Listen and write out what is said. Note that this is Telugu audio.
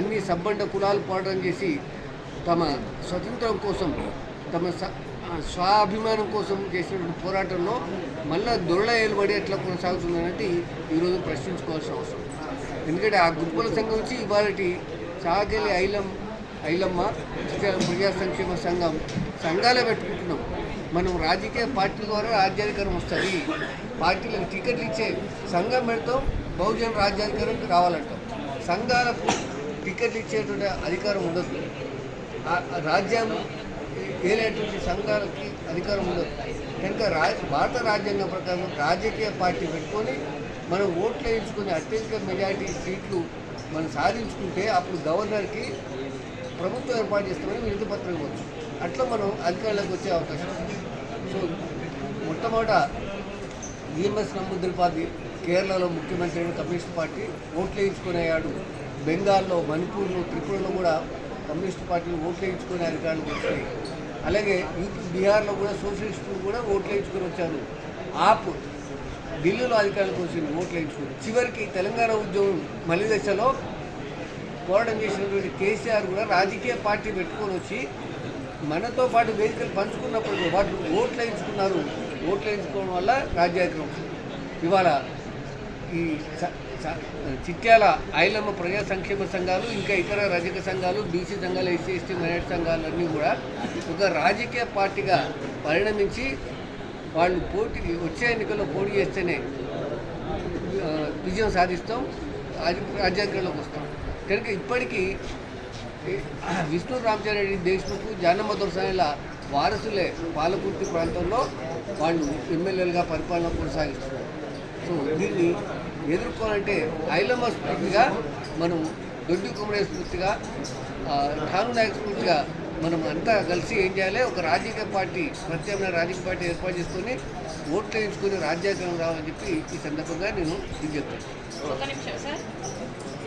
అన్ని సబ్బండ కులాలు పోరాటం చేసి తమ స్వతంత్రం కోసం తమ స- స్వాభిమానం కోసం చేసినటువంటి పోరాటంలో మళ్ళా దొరల ఏలుబడి ఎట్లా కొనసాగుతుందనేది ఈరోజు ప్రశ్నించుకోవాల్సిన అవసరం. ఎందుకంటే ఆ గురుకుల సంఘం నుంచి ఇవాళటి సాగలి ఐలం ఐలమ్మ ప్రజా ప్రజా సంక్షేమ సంఘం సంఘాలే పెట్టుకుంటున్నాం. మనం రాజకీయ పార్టీల ద్వారా రాజ్యాధికారం వస్తుంది. పార్టీలకు టికెట్లు ఇచ్చే సంఘం పెడతాం బహుజన రాజ్యాధికారం రావాలంటాం. సంఘాలకు టికెట్లు ఇచ్చేటువంటి అధికారం ఉండదు. ఆ రాజ్యాంగం ఏలేటువంటి సంఘాలకి అధికారం ఉండదు. కనుక రా భారత రాజ్యాంగం ప్రకారం రాజకీయ పార్టీ పెట్టుకొని మనం ఓట్లు వేయించుకుని అత్యధిక మెజారిటీ సీట్లు మనం సాధించుకుంటే అప్పుడు గవర్నర్కి ప్రభుత్వం ఏర్పాటు చేస్తామని వినతి పత్రం ఇవ్వచ్చు. అట్లా మనం అధికారంలోకి వచ్చే అవకాశం ఉంది. సో మొట్టమొదట ఈఎంఎస్ నమ్ముద్రిపాది కేరళలో ముఖ్యమంత్రి అయిన కమ్యూనిస్ట్ పార్టీ ఓట్లు వేయించుకునేవాడు బెంగాల్లో మణిపూర్లో త్రిపురలో కూడా కమ్యూనిస్ట్ పార్టీలు ఓట్లు వేయించుకునే అధికారులకు వచ్చాయి అలాగే బీహార్లో కూడా సోషలిస్టులు కూడా ఓట్లు వేయించుకొని వచ్చారు. ఆప్ ఢిల్లీలో అధికారులకు వచ్చింది ఓట్లు వేయించుకుని చివరికి తెలంగాణ ఉద్యమం మలి దశలో పోరాటం చేసినటువంటి కేసీఆర్ కూడా రాజకీయ పార్టీ పెట్టుకొని వచ్చి మనతో పాటు వేదికలు పంచుకున్నప్పుడు కూడా వాళ్ళు ఓట్లు వేయించుకున్నారు. ఓట్లు వేయించుకోవడం వల్ల రాజ్యాధికారం ఇవాళ ఈ చిట్యాల ఐలమ్మ ప్రజా సంక్షేమ సంఘాలు ఇంకా ఇతర రజక సంఘాలు బీసీ సంఘాలు ఎస్సీ ఎస్టీ మైనార్టీ సంఘాలు అన్నీ కూడా ఒక రాజకీయ పార్టీగా పరిణమించి వాళ్ళు పోటీ వచ్చే ఎన్నికల్లో పోటీ చేస్తేనే విజయం సాధిస్తాం రాజ- రాజ్యాంగంలోకి వస్తాం. కనుక ఇప్పటికీ విష్ణు రామచంద్ర దేశ్ముఖ్ జానమ్మ దొరసానిల వారసులే పాలకుర్తి ప్రాంతంలో వాళ్ళు ఎమ్మెల్యేలుగా పరిపాలన కొనసాగిస్తున్నారు. సో దీన్ని ఎదుర్కోవాలంటే ఐలమ్మ స్ఫూర్తిగా మనం దొడ్డి కుమరే స్ఫూర్తిగా ఠాను నాయక్ స్ఫూర్తిగా మనం అంతా కలిసి ఏం చేయాలి? ఒక రాజకీయ పార్టీ ప్రత్యామ్నాయ రాజకీయ పార్టీ ఏర్పాటు చేసుకొని ఓట్లు వేయించుకొని రాజ్యాంగం రావాలని చెప్పి ఈ సందర్భంగా నేను విజ్ఞప్తి చెప్తాను.